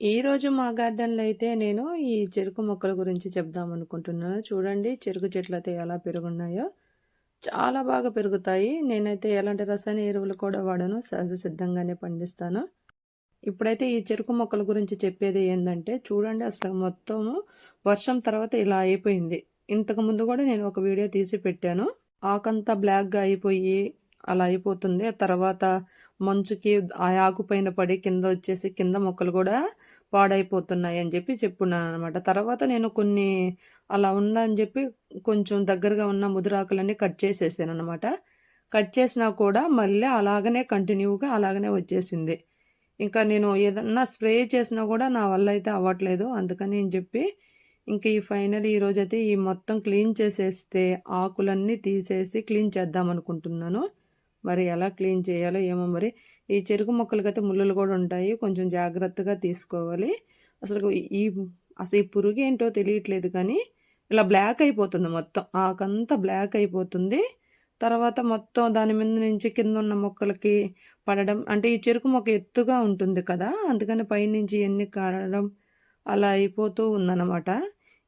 ఈరోజు మా గార్డెన్‌లో అయితే నేను ఈ చెరుకు మొక్కల గురించి చెప్దాం అనుకుంటున్నాను. చూడండి చెరుకు చెట్లు అయితే ఎలా పెరుగున్నాయో. చాలా బాగా పెరుగుతాయి. నేనైతే ఎలాంటి రసాయన ఎరువులు కూడా వాడను. సహజ సిద్ధంగానే పండిస్తాను. ఇప్పుడైతే ఈ చెరుకు మొక్కల గురించి చెప్పేది ఏంటంటే చూడండి అసలు మొత్తము వర్షం తర్వాత ఇలా అయిపోయింది. ఇంతకుముందు కూడా నేను ఒక వీడియో తీసి పెట్టాను. ఆకంతా బ్లాక్‌గా అయిపోయి అలా అయిపోతుంది. తర్వాత మంచుకి ఆ ఆకు పైన పడి కింద వచ్చేసి కింద మొక్కలు కూడా పాడైపోతున్నాయని చెప్పి చెప్పున్నాను అనమాట తర్వాత నేను కొన్ని అలా ఉందని చెప్పి కొంచెం దగ్గరగా ఉన్న ముదురాకులన్నీ కట్ చేసేసాను అనమాట కట్ చేసినా కూడా మళ్ళీ అలాగనే కంటిన్యూగా అలాగనే వచ్చేసింది. ఇంకా నేను ఏదన్నా స్ప్రే చేసినా కూడా నా వల్ల అయితే అవ్వట్లేదు. అందుకని అని చెప్పి ఇంక ఈ ఫైనల్ ఈరోజైతే ఈ మొత్తం క్లీన్ చేసేస్తే ఆకులన్నీ తీసేసి క్లీన్ చేద్దాం అనుకుంటున్నాను. మరి ఎలా క్లీన్ చేయాలో ఏమో మరి ఈ చెరుకు మొక్కలకైతే ముళ్ళలు కూడా ఉంటాయి. కొంచెం జాగ్రత్తగా తీసుకోవాలి. అసలు ఈ అసలు ఈ పురుగు ఏంటో తెలియట్లేదు కానీ ఇలా బ్లాక్ అయిపోతుంది మొత్తం. ఆకంతా బ్లాక్ అయిపోతుంది. తర్వాత మొత్తం దాని మీద నుంచి కింద ఉన్న మొక్కలకి పడడం అంటే ఈ చెరుకు మొక్క ఎత్తుగా ఉంటుంది కదా అందుకని పైనుంచి ఎన్ని కారడం అలా అయిపోతూ ఉందన్నమాట.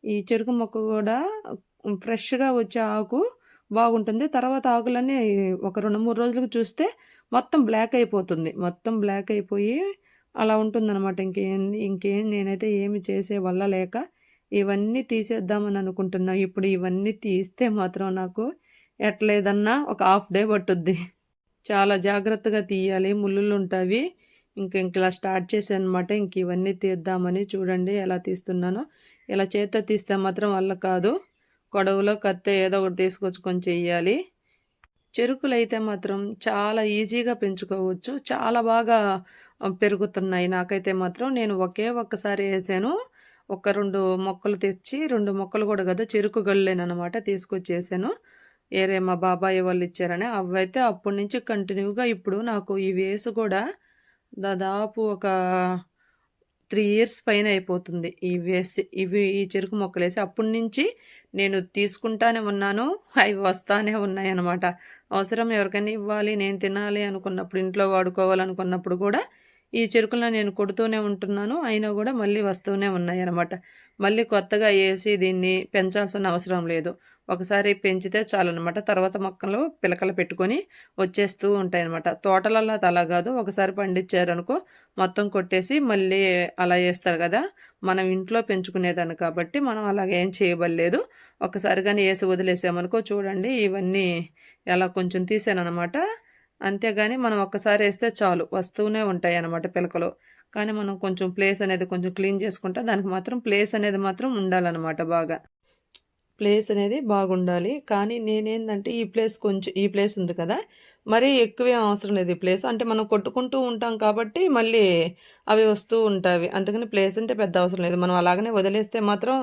ఈ చెరుకు మొక్క కూడా ఫ్రెష్గా వచ్చే ఆకు బాగుంటుంది. తర్వాత ఆకులన్నీ ఒక రెండు మూడు రోజులకు చూస్తే మొత్తం బ్లాక్ అయిపోతుంది. మొత్తం బ్లాక్ అయిపోయి అలా ఉంటుందన్నమాట. ఇంకేం ఇంకేం నేనైతే ఏమి చేసే వల్ల లేక ఇవన్నీ తీసేద్దామని అనుకుంటున్నా. ఇప్పుడు ఇవన్నీ తీస్తే మాత్రం నాకు ఎట్లేదన్నా ఒక హాఫ్ డే పట్టుద్ది. చాలా జాగ్రత్తగా తీయాలి. ముళ్ళులు ఉంటాయి. ఇంక ఇంక ఇలా స్టార్ట్ చేశాను అనమాట ఇంక ఇవన్నీ తీద్దామని చూడండి ఎలా తీస్తున్నానో. ఇలా చేత తీస్తే మాత్రం వల్ల కాదు. గొడవలో కత్తి ఏదో ఒకటి తీసుకొచ్చుకొని చెయ్యాలి. చెరుకులు అయితే మాత్రం చాలా ఈజీగా పెంచుకోవచ్చు. చాలా బాగా పెరుగుతున్నాయి. నాకైతే మాత్రం నేను ఒకే ఒక్కసారి వేసాను. ఒక రెండు మొక్కలు తెచ్చి రెండు మొక్కలు కూడా కదా చెరుకు గళ్ళేనమాట తీసుకొచ్చేసాను. ఏరే మా బాబాయ్ వాళ్ళు ఇచ్చారని. అవైతే అప్పటి నుంచి కంటిన్యూగా ఇప్పుడు నాకు ఈ వేసు కూడా దాదాపు ఒక త్రీ ఇయర్స్ పైన అయిపోతుంది. ఈ వేసి ఇవి ఈ చెరుకు మొక్కలు వేసి అప్పటి నుంచి నేను తీసుకుంటానే ఉన్నాను. అవి వస్తానే ఉన్నాయి అనమాట అవసరం ఎవరికైనా ఇవ్వాలి నేను తినాలి అనుకున్నప్పుడు ఇంట్లో వాడుకోవాలనుకున్నప్పుడు కూడా ఈ చెరుకులను నేను కొడుతూనే ఉంటున్నాను. అయినా కూడా మళ్ళీ వస్తూనే ఉన్నాయి అనమాట మళ్ళీ కొత్తగా వేసి దీన్ని పెంచాల్సిన అవసరం లేదు. ఒకసారి పెంచితే చాలన్నమాట. తర్వాత మొక్కలు పిలకలు పెట్టుకొని వచ్చేస్తూ ఉంటాయి అనమాట తోటలలో అలా కాదు. ఒకసారి పండించారనుకో మొత్తం కొట్టేసి మళ్ళీ అలా చేస్తారు కదా. మనం ఇంట్లో పెంచుకునేదాన్ని కాబట్టి మనం అలాగే ఏం చేయబడలేదు. ఒకసారి కానీ వేసి వదిలేసామనుకో చూడండి ఇవన్నీ ఎలా కొంచెం తీసానమాట అంతేగాని మనం ఒక్కసారి వేస్తే చాలు. వస్తూనే ఉంటాయి అన్నమాట పిలకలు. కానీ మనం కొంచెం ప్లేస్ అనేది కొంచెం క్లీన్ చేసుకుంటే దానికి మాత్రం ప్లేస్ అనేది మాత్రం ఉండాలన్నమాట బాగా. ప్లేస్ అనేది బాగుండాలి. కానీ నేనేందంటే ఈ ప్లేస్ కొంచెం ఈ ప్లేస్ ఉంది కదా మరీ ఎక్కువే అవసరం లేదు ఈ ప్లేస్ అంటే మనం కొట్టుకుంటూ ఉంటాం కాబట్టి మళ్ళీ అవి వస్తూ ఉంటాయి. అందుకని ప్లేస్ అంటే పెద్ద అవసరం లేదు. మనం అలాగనే వదిలేస్తే మాత్రం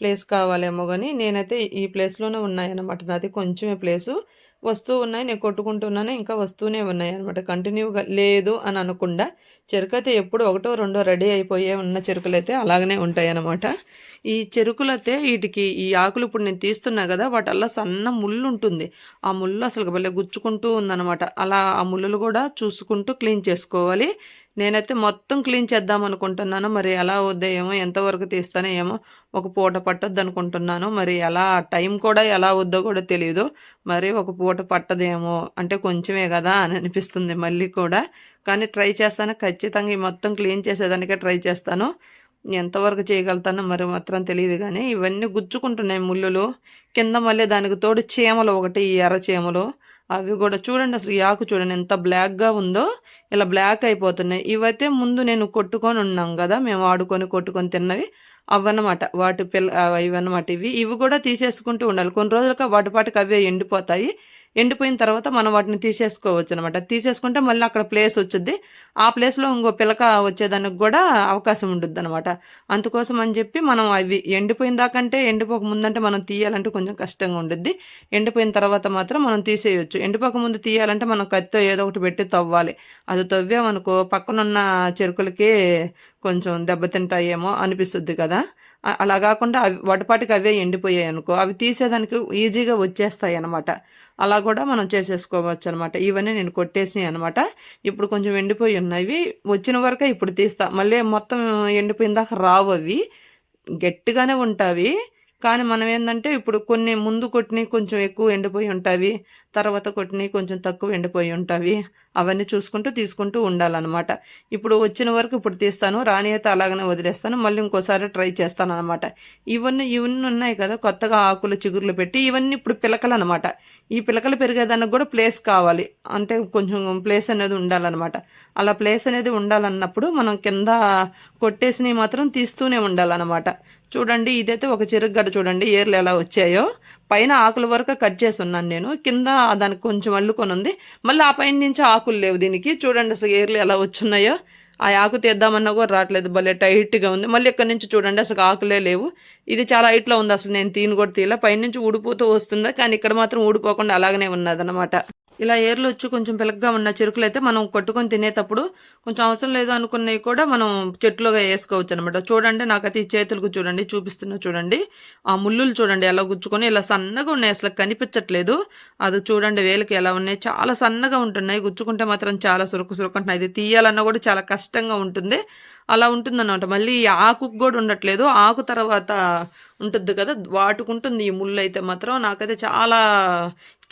ప్లేస్ కావాలేమో కానీ నేనైతే ఈ ప్లేస్లోనే ఉన్నాయన్నమాట. నాది కొంచెమే ప్లేసు వస్తూ ఉన్నాయి నేను కొట్టుకుంటున్నాను ఇంకా వస్తూనే ఉన్నాయి అనమాట కంటిన్యూగా లేదు అని అనకుండా చెరుకైతే ఎప్పుడు ఒకటో రెండో రెడీ అయిపోయే ఉన్న చెరుకులు అయితే అలాగనే ఉంటాయి అనమాట ఈ చెరుకులైతే వీటికి ఈ ఆకులు ఇప్పుడు నేను తీస్తున్నా కదా వాటల్లా సన్న ముళ్ళు ఉంటుంది. ఆ ముళ్ళు అసలు భలే గుచ్చుకుంటూ ఉందన్నమాట. అలా ఆ ముళ్ళులు కూడా చూసుకుంటూ క్లీన్ చేసుకోవాలి. నేనైతే మొత్తం క్లీన్ చేద్దాం అనుకుంటున్నాను. మరి ఎలా అవుద్దో ఏమో ఎంతవరకు తీస్తానో ఏమో ఒక పూట పట్టొద్దు అనుకుంటున్నాను. మరి ఎలా టైం కూడా ఎలా వద్దో కూడా తెలియదు మరి ఒక పూట పట్టదేమో అంటే కొంచెమే కదా అని అనిపిస్తుంది మళ్ళీ కూడా. కానీ ట్రై చేస్తాను. ఖచ్చితంగా ఈ మొత్తం క్లీన్ చేసేదానికే ట్రై చేస్తాను. ఎంతవరకు చేయగలుగుతానో మరి మాత్రం తెలియదు కానీ ఇవన్నీ గుచ్చుకుంటున్నాయి ముళ్ళులు. కింద మళ్ళీ దానికి తోడు చీమలు ఒకటి ఎర్ర చీమలు. అవి కూడా చూడండి అసలు ఈ ఆకు చూడండి ఎంత బ్లాక్గా ఉందో ఇలా బ్లాక్ అయిపోతున్నాయి. ఇవైతే ముందు నేను కొట్టుకొని ఉన్నాం కదా మేము ఆడుకొని కొట్టుకొని తిన్నవి. అవన్నమాట వాటి పిల్ల ఇవన్నమాట ఇవి. ఇవి కూడా తీసేసుకుంటూ ఉండాలి. కొన్ని రోజులుగా వాటి పాటికి అవే ఎండిపోతాయి. ఎండిపోయిన తర్వాత మనం వాటిని తీసేసుకోవచ్చు అనమాట తీసేసుకుంటే మళ్ళీ అక్కడ ప్లేస్ వచ్చింది ఆ ప్లేస్లో ఇంకో పిలక వచ్చేదానికి కూడా అవకాశం ఉంటుంది అనమాట అందుకోసం అని చెప్పి మనం అవి ఎండిపోయిన దాకంటే ఎండిపోక ముందంటే మనం తీయాలంటే కొంచెం కష్టంగా ఉంటుంది ఎండిపోయిన తర్వాత మాత్రం మనం తీసేయచ్చు. ఎండిపోక ముందు తీయాలంటే మనం కత్తితో ఏదో ఒకటి పెట్టి తవ్వాలి. అది తవ్వామనుకో పక్కనున్న చెరుకులకి కొంచెం దెబ్బతింటాయేమో అనిపిస్తుంది కదా. అలా కాకుండా అవి వాటిపాటికి అవే ఎండిపోయాయి అనుకో అవి తీసేదానికి ఈజీగా వచ్చేస్తాయి అనమాట అలా కూడా మనం చేసేసుకోవచ్చు అనమాట ఇవన్నీ నేను కొట్టేసినాయి అనమాట. ఇప్పుడు కొంచెం ఎండిపోయి ఉన్నాయి వచ్చిన వరకే ఇప్పుడు తీస్తా. మళ్ళీ మొత్తం ఎండిపోయిన దాకా రావు అవి. గట్టిగానే ఉంటావి. కానీ మనం ఏంటంటే ఇప్పుడు కొన్ని ముందు కొట్టినవి కొంచెం ఎక్కువ ఎండిపోయి ఉంటాయి తర్వాత కొట్టినవి కొంచెం తక్కువ ఎండిపోయి ఉంటాయి అవన్నీ చూసుకుంటూ తీసుకుంటూ ఉండాలన్నమాట. ఇప్పుడు వచ్చిన వరకు ఇప్పుడు తీస్తాను రాని అయితే అలాగనే వదిలేస్తాను మళ్ళీ ఇంకోసారి ట్రై చేస్తాను అనమాట ఇవన్నీ ఇవన్నీ ఉన్నాయి కదా కొత్తగా ఆకులు చిగుర్లు పెట్టి ఇవన్నీ ఇప్పుడు పిలకలు అనమాట ఈ పిలకలు పెరిగేదానికి కూడా ప్లేస్ కావాలి. అంటే కొంచెం ప్లేస్ అనేది ఉండాలన్నమాట. అలా ప్లేస్ అనేది ఉండాలన్నప్పుడు మనం కింద కొట్టేసినవి మాత్రం తీస్తూనే ఉండాలన్నమాట. చూడండి ఇదైతే ఒక చెరుగడ్డ చూడండి ఏర్లు ఎలా వచ్చాయో. పైన ఆకుల వరకు కట్ చేసి ఉన్నాను నేను. కింద దానికి కొంచెం అల్లుకొని ఉంది. మళ్ళీ ఆ పైన నుంచి ఆకులు లేవు దీనికి. చూడండి అసలు ఏర్లు ఎలా వచ్చున్నాయో. ఆ ఆకు తీద్దామన్నా కూడా రావట్లేదు. భలే టైట్గా ఉంది. మళ్ళీ ఇక్కడ నుంచి చూడండి అసలు ఆకులే లేవు. ఇది చాలా హైట్లో ఉంది. అసలు నేను తీని కూడా తీయలే. పైనుంచి ఊడిపోతూ వస్తుంది. కానీ ఇక్కడ మాత్రం ఊడిపోకుండా అలాగనే ఉన్నదన్నమాట. ఇలా ఏర్లు వచ్చి కొంచెం పిలకగా ఉన్న చెరుకులు అయితే మనం కొట్టుకొని తినేటప్పుడు కొంచెం అవసరం లేదు అనుకున్నవి కూడా మనం చెట్లుగా వేసుకోవచ్చు అనమాట చూడండి నాకైతే ఈ చేతులకు చూడండి చూపిస్తున్నా చూడండి. ఆ ముళ్ళులు చూడండి ఎలా గుచ్చుకొని ఇలా సన్నగా ఉన్నాయి. అసలు కనిపించట్లేదు. అది చూడండి వేలకి ఎలా ఉన్నాయి. చాలా సన్నగా ఉంటున్నాయి. గుచ్చుకుంటే మాత్రం చాలా సురుకు సురుకుంటున్నాయి ఇది తీయాలన్నా కూడా చాలా కష్టంగా ఉంటుంది. అలా ఉంటుందన్నమాట. మళ్ళీ ఈ ఆకుకు కూడా ఉండట్లేదు. ఆకు తర్వాత ఉంటుంది కదా వాటుకుంటుంది ఈ ముళ్ళు అయితే మాత్రం. నాకైతే చాలా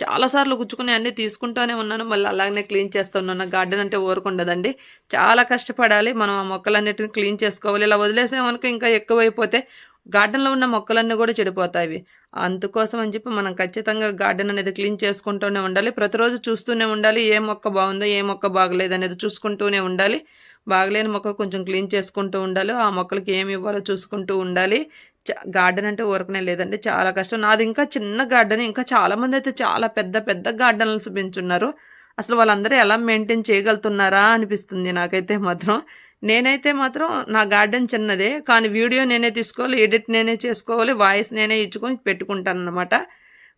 చాలాసార్లు గుచ్చుకుని అన్నీ తీసుకుంటూనే ఉన్నాను. మళ్ళీ అలాగనే క్లీన్ చేస్తూ ఉన్నాను గార్డెన్ అంటే ఊరకుండదండి చాలా కష్టపడాలి. మనం ఆ మొక్కలన్నిటిని క్లీన్ చేసుకోవాలి. ఇలా వదిలేసామనుకో ఇంకా ఎక్కువైపోతే గార్డెన్లో ఉన్న మొక్కలన్నీ కూడా చెడిపోతాయి. అందుకోసం అని చెప్పి మనం ఖచ్చితంగా గార్డెన్ అనేది క్లీన్ చేసుకుంటూనే ఉండాలి. ప్రతిరోజు చూస్తూనే ఉండాలి. ఏ మొక్క బాగుందో ఏ మొక్క బాగలేదు అనేది చూసుకుంటూనే ఉండాలి. బాగలేని మొక్క కొంచెం క్లీన్ చేసుకుంటూ ఉండాలి. ఆ మొక్కలకి ఏమి ఇవ్వాలో చూసుకుంటూ ఉండాలి. గార్డెన్ అంటే ఊరకనే లేదండి. చాలా కష్టం. నాది ఇంకా చిన్న గార్డెన్. ఇంకా చాలామంది అయితే చాలా పెద్ద పెద్ద గార్డెన్లు చూపించున్నారు. అసలు వాళ్ళందరూ ఎలా మెయింటైన్ చేయగలుగుతున్నారా అనిపిస్తుంది నాకైతే మాత్రం. నేనైతే మాత్రం నా గార్డెన్ చిన్నదే కానీ వీడియో నేనే తీసుకోవాలి ఎడిట్ నేనే చేసుకోవాలి వాయిస్ నేనే ఇచ్చుకొని పెట్టుకుంటాను అనమాట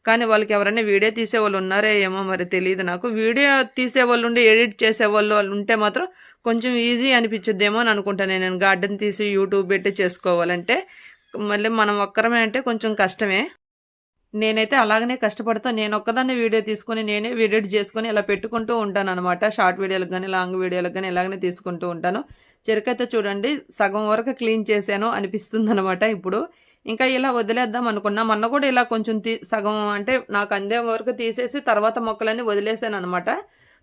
కానీ వాళ్ళకి ఎవరైనా వీడియో తీసే వాళ్ళు ఉన్నారే ఏమో మరి తెలియదు నాకు. వీడియో తీసేవాళ్ళు ఉండి ఎడిట్ చేసే వాళ్ళు వాళ్ళు ఉంటే మాత్రం కొంచెం ఈజీ అనిపించుద్దేమో అని అనుకుంటాను. నేను గార్డెన్ తీసి యూట్యూబ్ పెట్టి చేసుకోవాలంటే మళ్ళీ మనం ఒక్కరమే అంటే కొంచెం కష్టమే. నేనైతే అలాగనే కష్టపడతా. నేను ఒక్కదాన్ని వీడియో తీసుకొని నేనే ఎడిట్ చేసుకొని ఇలా పెట్టుకుంటూ ఉంటాను అనమాట షార్ట్ వీడియోలకు కానీ లాంగ్ వీడియోలకు కానీ ఇలాగనే తీసుకుంటూ ఉంటాను. చెరుకైతే చూడండి సగం వరకు క్లీన్ చేశాను అనిపిస్తుంది అనమాట ఇప్పుడు. ఇంకా ఇలా వదిలేద్దాం అనుకున్నా మొన్న కూడా ఇలా కొంచెం తీ సగం అంటే నాకు అందే వరకు తీసేసి తర్వాత మొక్కలన్నీ వదిలేసాను అనమాట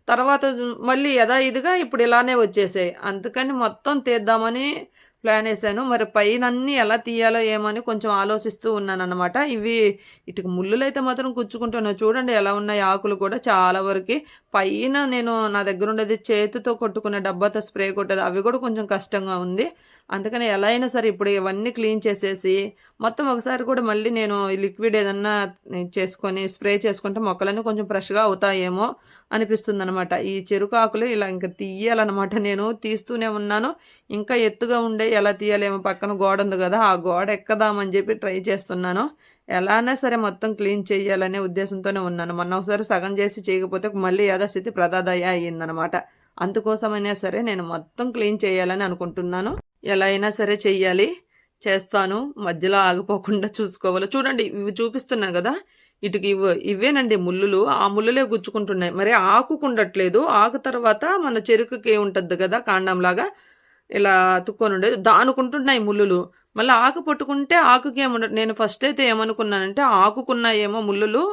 తర్వాత మళ్ళీ యథాయిదిగా ఇప్పుడు ఇలానే వచ్చేసాయి. అందుకని మొత్తం తీద్దామని ప్లాన్ వేసాను. మరి పైన అన్నీ ఎలా తీయాలో ఏమో అని కొంచెం ఆలోచిస్తూ ఉన్నాను అనమాట ఇవి ఇటుకు ముళ్ళులు అయితే మాత్రం గుచ్చుకుంటున్నాను చూడండి ఎలా ఉన్నాయి ఆకులు కూడా చాలా వరకు. పైన నేను నా దగ్గర ఉండేది చేతితో కొట్టుకునే డబ్బాతో స్ప్రే కొట్టేది. అవి కూడా కొంచెం కష్టంగా ఉంది. అందుకని ఎలా అయినా సరే ఇప్పుడు ఇవన్నీ క్లీన్ చేసేసి మొత్తం ఒకసారి కూడా మళ్ళీ నేను లిక్విడ్ ఏదన్నా చేసుకొని స్ప్రే చేసుకుంటే మొక్కలన్నీ కొంచెం ఫ్రెష్గా అవుతాయేమో అనిపిస్తుంది అనమాట ఈ చెరుకు ఆకులు ఇలా ఇంకా తీయాలన్నమాట. నేను తీస్తూనే ఉన్నాను. ఇంకా ఎత్తుగా ఉండే ఎలా తీయాలేమో పక్కన గోడ ఉంది కదా ఆ గోడ ఎక్కదామని చెప్పి ట్రై చేస్తున్నాను. ఎలానే సరే మొత్తం క్లీన్ చేయాలనే ఉద్దేశంతోనే ఉన్నాను. మొన్న ఒకసారి సగం చేసి చేయకపోతే మళ్ళీ యథాస్థితి ప్రదాదయ అయ్యిందనమాట అందుకోసమైనా సరే నేను మొత్తం క్లీన్ చేయాలని అనుకుంటున్నాను. ఎలా అయినా సరే చెయ్యాలి. చేస్తాను. మధ్యలో ఆగిపోకుండా చూసుకోవాలి. చూడండి ఇవి చూపిస్తున్నాను కదా. ఇటుకి ఇవి ఇవేనండి ముళ్ళులు. ఆ ముళ్ళులే గుచ్చుకుంటున్నాయి. మరి ఆకుకుండట్లేదు. ఆకు తర్వాత మన చెరుకుకి ఉంటుంది కదా కాండంలాగా ఇలా అతుక్కొని ఉండేది. దానుకుంటున్నాయి ముళ్ళులు. మళ్ళీ ఆకు పట్టుకుంటే ఆకుకి ఏముండదు నేను ఫస్ట్ అయితే ఏమనుకున్నానంటే ఆకుకున్నాయేమో ముళ్ళులు.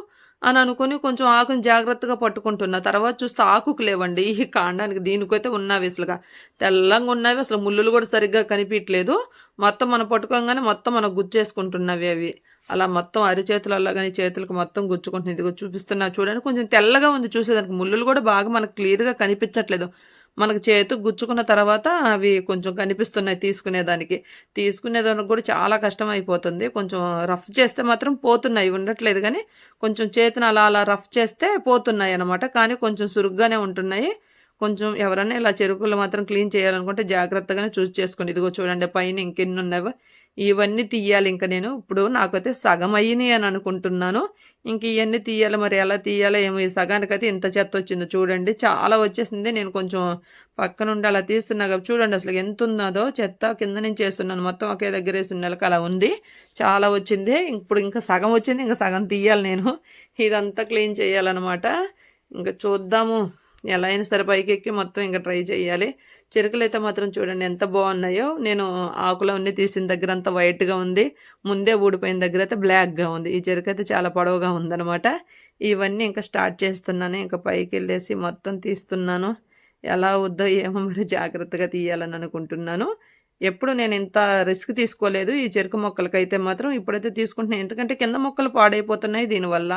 అని అనుకుని కొంచెం ఆకుని జాగ్రత్తగా పట్టుకుంటున్నా. తర్వాత చూస్తే ఆకుకు లేవండి. ఈ కాండానికి దీనికైతే ఉన్నవి అసలుగా. తెల్లంగా ఉన్నవి. అసలు ముళ్ళులు కూడా సరిగ్గా కనిపించట్లేదు. మొత్తం మనం పట్టుకోగానే మొత్తం మనం గుచ్చేసుకుంటున్నవి అవి. అలా మొత్తం అరిచేతులలో కానీ చేతులకు మొత్తం గుచ్చుకుంటుంది ఇదిగో చూపిస్తున్నా చూడండి. కొంచెం తెల్లగా ఉంది. చూసేదానికి ముళ్ళులు కూడా బాగా మనకు క్లియర్గా కనిపించట్లేదు. మనకు చేతికి గుచ్చుకున్న తర్వాత అవి కొంచెం కనిపిస్తున్నాయి తీసుకునేదానికి. తీసుకునేదానికి కూడా చాలా కష్టం అయిపోతుంది కొంచెం రఫ్ చేస్తే మాత్రం పోతున్నాయి. ఉండట్లేదు కానీ కొంచెం చేతిని అలా అలా రఫ్ చేస్తే పోతున్నాయి అనమాట కానీ కొంచెం సురుగ్గానే ఉంటున్నాయి. కొంచెం ఎవరైనా ఇలా చెరుకులు మాత్రం క్లీన్ చేయాలనుకుంటే జాగ్రత్తగానే చూస్ చేసుకోండి ఇదిగో చూడండి పైన ఇంకెన్ని ఉన్నాయో ఇవన్నీ తీయాలి ఇంకా నేను. ఇప్పుడు నాకైతే సగం అయ్యినాయి అని అనుకుంటున్నాను. ఇంక ఇవన్నీ తీయాలి మరి ఎలా తీయాలో ఏమో ఈ సగానికైతే ఇంత చెత్త వచ్చిందో చూడండి. చాలా వచ్చేసింది. నేను కొంచెం పక్క నుండి అలా తీస్తున్నా కాబట్టి చూడండి అసలు ఎంత ఉన్నదో. చెత్త కింద నుంచి వేస్తున్నాను. మొత్తం ఒకే దగ్గర వేసిన నెలకు అలా ఉంది. చాలా వచ్చింది. ఇప్పుడు ఇంకా సగం వచ్చింది. ఇంకా సగం తీయాలి నేను. ఇదంతా క్లీన్ చేయాలన్నమాట. ఇంకా చూద్దాము. ఎలా అయినా సరే పైకి ఎక్కి మొత్తం ఇంకా ట్రై చేయాలి. చెరుకులు అయితే మాత్రం చూడండి ఎంత బాగున్నాయో. నేను ఆకులు అన్నీ తీసిన దగ్గర అంతా వైట్గా ఉంది. ముందే ఊడిపోయిన దగ్గర అయితే బ్లాక్గా ఉంది. ఈ చెరుకు అయితే చాలా పొడవుగా ఉందనమాట ఇవన్నీ ఇంకా స్టార్ట్ చేస్తున్నాను. ఇంకా పైకి వెళ్ళేసి మొత్తం తీస్తున్నాను. ఎలా వద్దో ఏమో మరి జాగ్రత్తగా తీయాలని అనుకుంటున్నాను. ఎప్పుడు నేను ఇంత రిస్క్ తీసుకోలేదు. ఈ చెరుకు మొక్కలకైతే మాత్రం ఇప్పుడైతే తీసుకుంటున్నాను. ఎందుకంటే కింద మొక్కలు పాడైపోతున్నాయి దీనివల్ల.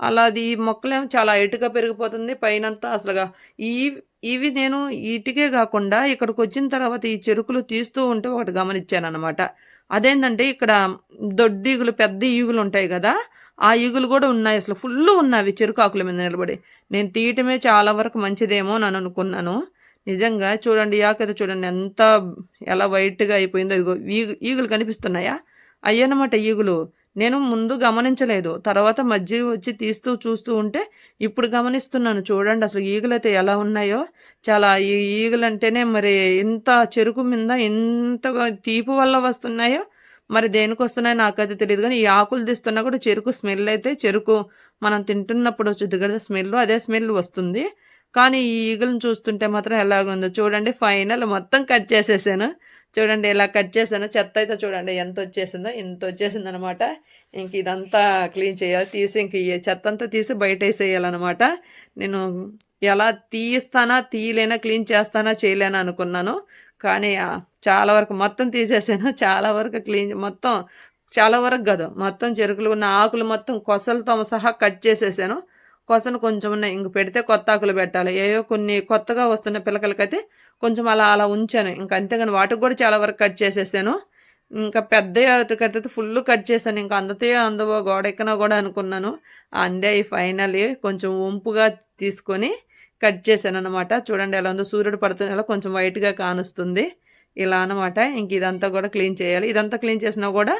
అలా అది మొక్కలేమో చాలా హైట్గా పెరిగిపోతుంది. పైనంతా అసలుగా ఈ ఇవి నేను ఇటుకే కాకుండా ఇక్కడికి వచ్చిన తర్వాత ఈ చెరుకులు తీస్తూ ఉంటే ఒకటి గమనించాను అనమాట అదేంటంటే ఇక్కడ దొడ్డి ఈగులు పెద్ద ఈగులు ఉంటాయి కదా ఆ ఈగులు కూడా ఉన్నాయి. అసలు ఫుల్ ఉన్నాయి చెరుకు ఆకుల మీద నిలబడి. నేను తీయటమే చాలా వరకు మంచిదేమో అని అనుకున్నాను. నిజంగా చూడండి యాకత చూడండి ఎంత ఎలా వైట్గా అయిపోయిందో. ఇదిగో ఈగులు కనిపిస్తున్నాయా? అయ్యనమాట ఈగులు. నేను ముందు గమనించలేదు. తర్వాత మధ్య వచ్చి తీస్తూ చూస్తూ ఉంటే ఇప్పుడు గమనిస్తున్నాను. చూడండి అసలు ఈగలు అయితే ఎలా ఉన్నాయో. చాలా ఈ ఈగలు అంటేనే మరి ఇంత చెరుకు మీద ఎంత తీపి వల్ల వస్తున్నాయో. మరి దేనికి వస్తున్నాయో నాకైతే తెలియదు కానీ ఈ ఆకులు తీస్తున్నా కూడా చెరుకు స్మెల్ అయితే చెరుకు మనం తింటున్నప్పుడు వచ్చుద్ది కదా స్మెల్ అదే స్మెల్ వస్తుంది. కానీ ఈ ఈగలను చూస్తుంటే మాత్రం ఎలాగుందో. చూడండి ఫైనల్ మొత్తం కట్ చేసేసాను. చూడండి ఇలా కట్ చేశాను చెత్త అయితే చూడండి ఎంత వచ్చేసిందో ఇంత వచ్చేసింది అనమాట ఇంక ఇదంతా క్లీన్ చేయాలి. తీసి ఇంక చెత్త అంతా తీసి బయట వేసేయాలన్నమాట నేను ఎలా తీస్తానా తీయలేనా క్లీన్ చేస్తానా చేయలేనా అనుకున్నాను. కానీ చాలా వరకు మొత్తం తీసేసాను. చాలా వరకు క్లీన్ మొత్తం చాలా వరకు కాదు మొత్తం చెరుకులు ఉన్న ఆకులు మొత్తం కొసలతో సహా కట్ చేసేసాను. కొసను కొంచెం ఇంక పెడితే కొత్త ఆకులు పెట్టాలి. ఏవో కొన్ని కొత్తగా వస్తున్న పిల్లకలకైతే కొంచెం అలా అలా ఉంచాను. ఇంకా అంతేగాని వాటికి కూడా చాలా వరకు కట్ చేసేసాను. ఇంకా పెద్ద అయితే ఫుల్ కట్ చేశాను. ఇంకా అందతే అందవో గోడ ఎక్కనో కూడా అనుకున్నాను. అందే ఈ ఫైనల్ కొంచెం వంపుగా తీసుకొని కట్ చేశాను అనమాట చూడండి ఎలా ఉందో సూర్యుడు పడుతున్న కొంచెం వైట్గా కానుస్తుంది. ఇలా అనమాట ఇంక ఇదంతా కూడా క్లీన్ చేయాలి. ఇదంతా క్లీన్ చేసినా కూడా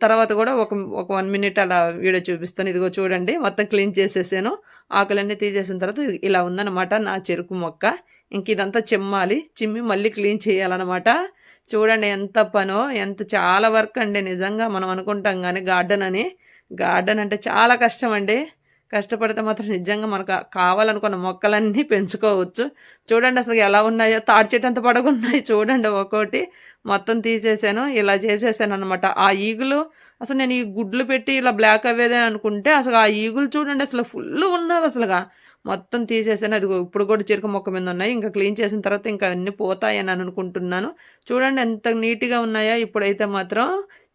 తర్వాత కూడా ఒక ఒక వన్ మినిట్ అలా వీడియో చూపిస్తాను. ఇదిగో చూడండి మొత్తం క్లీన్ చేసేసాను. ఆకులన్నీ తీసేసిన తర్వాత ఇలా ఉందన్నమాట నా చెరుకు మొక్క. ఇంక ఇదంతా చిమ్మాలి చిమ్మి మళ్ళీ క్లీన్ చేయాలన్నమాట. చూడండి ఎంత పనో ఎంత చాలా వర్క్ అండి. నిజంగా మనం అనుకుంటాం కానీ గార్డెన్ అని. గార్డెన్ అంటే చాలా కష్టం అండి. కష్టపడితే మాత్రం నిజంగా మనకు కావాలనుకున్న మొక్కలన్నీ పెంచుకోవచ్చు. చూడండి అసలు ఎలా ఉన్నాయో తాడి చెట్టు అంత పడగున్నాయి చూడండి ఒక్కోటి. మొత్తం తీసేసాను ఇలా చేసేసాను అనమాట ఆ ఈగులు అసలు నేను ఈ గుడ్లు పెట్టి ఇలా బ్లాక్ అవ్వేదే అనుకుంటే అసలు ఆ ఈగులు చూడండి అసలు ఫుల్ ఉన్నవి అసలుగా. మొత్తం తీసేసాను అది ఇప్పుడు కూడా చెరుకు మొక్క మీద ఉన్నాయి. ఇంకా క్లీన్ చేసిన తర్వాత ఇంకా అన్నీ పోతాయని అనుకుంటున్నాను. చూడండి ఎంత నీట్గా ఉన్నాయో ఇప్పుడైతే మాత్రం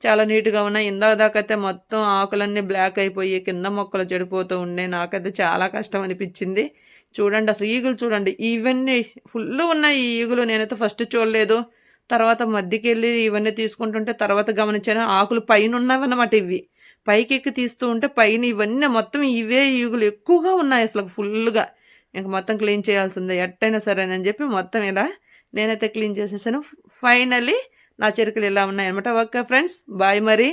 చాలా నీట్గా ఉన్నాయి. ఇందాక దాకైతే మొత్తం ఆకులన్నీ బ్లాక్ అయిపోయి కింద మొక్కలు చెడిపోతూ ఉండే. నాకైతే చాలా కష్టం అనిపించింది. చూడండి అసలు ఈగులు చూడండి. ఇవన్నీ ఫుల్ ఉన్నాయి ఈ ఈగులు. నేనైతే ఫస్ట్ చూడలేదు. తర్వాత మధ్యకి వెళ్ళి ఇవన్నీ తీసుకుంటుంటే తర్వాత గమనించాను ఆకులు పైన ఉన్నవన్నమాట ఇవి. పైకి ఎక్కి తీస్తూ ఉంటే పైన ఇవన్నీ మొత్తం ఇవే ఈగులు. ఎక్కువగా ఉన్నాయి అసలు ఫుల్గా. ఇంక మొత్తం క్లీన్ చేయాల్సిందే. ఎట్టయినా సరేనని చెప్పి మొత్తం ఇలా నేనైతే క్లీన్ చేసేసాను. ఫైనలీ నా చెరుకులు ఇలా ఉన్నాయన్నమాట. Okay friends. బాయ్ మరి.